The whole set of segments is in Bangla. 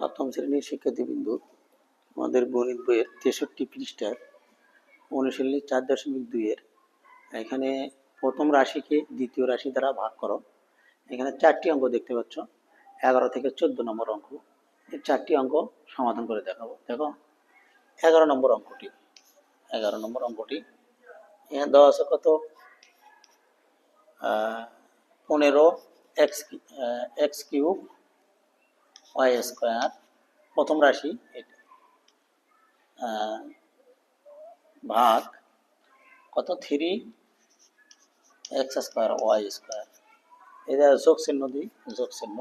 সপ্তম শ্রেণির শিক্ষার্থীবৃন্দু, আমাদের গণিত বইয়ের তেষট্টি পৃষ্ঠার অনুশীলনী চার দশমিক দুইয়ের এখানে প্রথম রাশিকে দ্বিতীয় রাশি দ্বারা ভাগ করো। এখানে চারটি অঙ্ক দেখতে পাচ্ছ। এগারো থেকে চোদ্দ নম্বর অঙ্ক। এই চারটি অঙ্ক সমাধান করে দেখাবো। দেখো, এগারো নম্বর অঙ্কটি। এগারো নম্বর অঙ্কটি। এখানে দেওয়া আছে কত? পনেরো x x cube y square প্রথম রাশি ভাগ কত? Three x square y square এটা যোগ চিহ্ন দিই, যোগ চিহ্ন।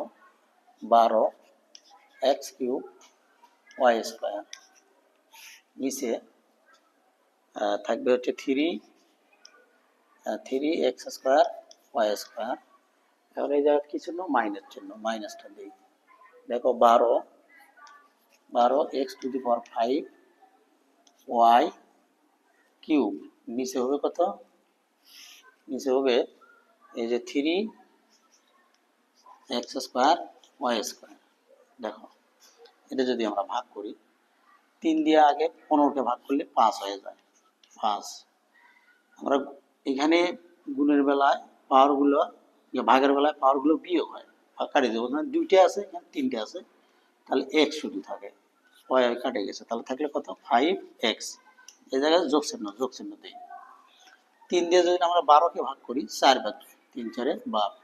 বারো এক্স কিউব ওয়াই স্কোয়ার নিচে থাকবে হচ্ছে three three x square y square এখন এই জায়গায় কি চিহ্ন? মাইনাস চিহ্ন মাইনাসটা দিই। দেখো বারো বারো x to the power five, y cube. নিচে হবে কত? নিচে হবে এই যে three x square, y square. দেখো, এটা যদি আমরা ভাগ করি, তিন দিয়ে আগে পনেরোকে ভাগ করলে পাঁচ হয়ে যায়। পাঁচ। আমরা এখানে গুণের বেলায় পাওয়ারগুলো ইয়ে ভাগের বেলায় পাওয়ারগুলো বিয়োগ হয়। ভাগ কাটিয়ে দেবো। মানে দুইটা আছে, এখানে তিনটে আছে। তাহলে এক্স শুধু থাকে। ওয়াই কাটে গেছে। তাহলে থাকলে কত? ফাইভ এক্স এই জায়গায় যোগ চিহ্ন যোগ চিহ্ন দিই। তিন দিয়ে যদি আমরা বারোকে ভাগ করি, চার ভাগ তিন চারে বারো।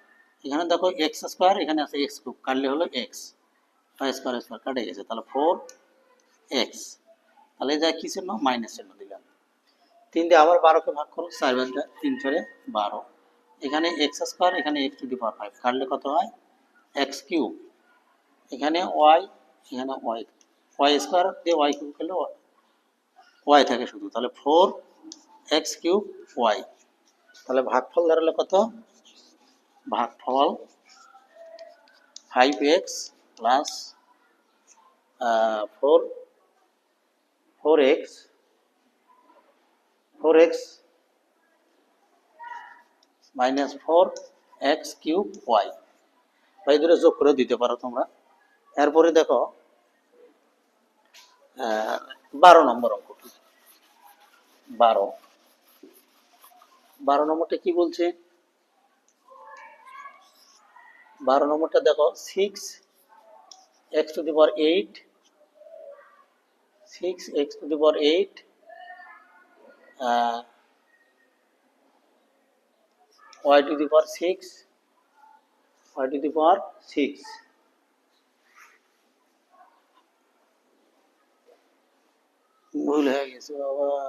এখানে দেখো এক্স স্কোয়ার এখানে আছে এক্স কিউব কাটলে হলো এক্স ফাইভ স্কোয়ার স্কোয়ার কাটে গেছে। তাহলে ফোর এক্স তাহলে এই জায়গায় কী চিহ্ন? মাইনাস চিহ্ন দিলাম। তিন দিয়ে আবার বারোকে ভাগ করো, চার ভাগটা তিন চারে বারো। এখানে এক্স স্কোয়ার এখানে x to the power five কাটলে কত হয়? এক্স কিউব এখানে ওয়াই এখানে ওয়াই ওয়াই স্কোয়ার দিয়ে ওয়াই কিউব করলে ওয়াই থাকে শুধু। তাহলে ফোর এক্স কিউব ওয়াই তাহলে ভাগফল দাঁড়াল কত? ভাগফল five x plus four four x four x minus four x cube y এই দুটো যোগ করে দিতে পারো তোমরা। এরপরে দেখো বারো নম্বর অঙ্কটি বারো। বারো নম্বরটা কি বলছে? বারো নম্বরটা দেখো six x to the power eight six x to the power eight y to the power six y to the power six ভুল হয়ে গেছে বাবা।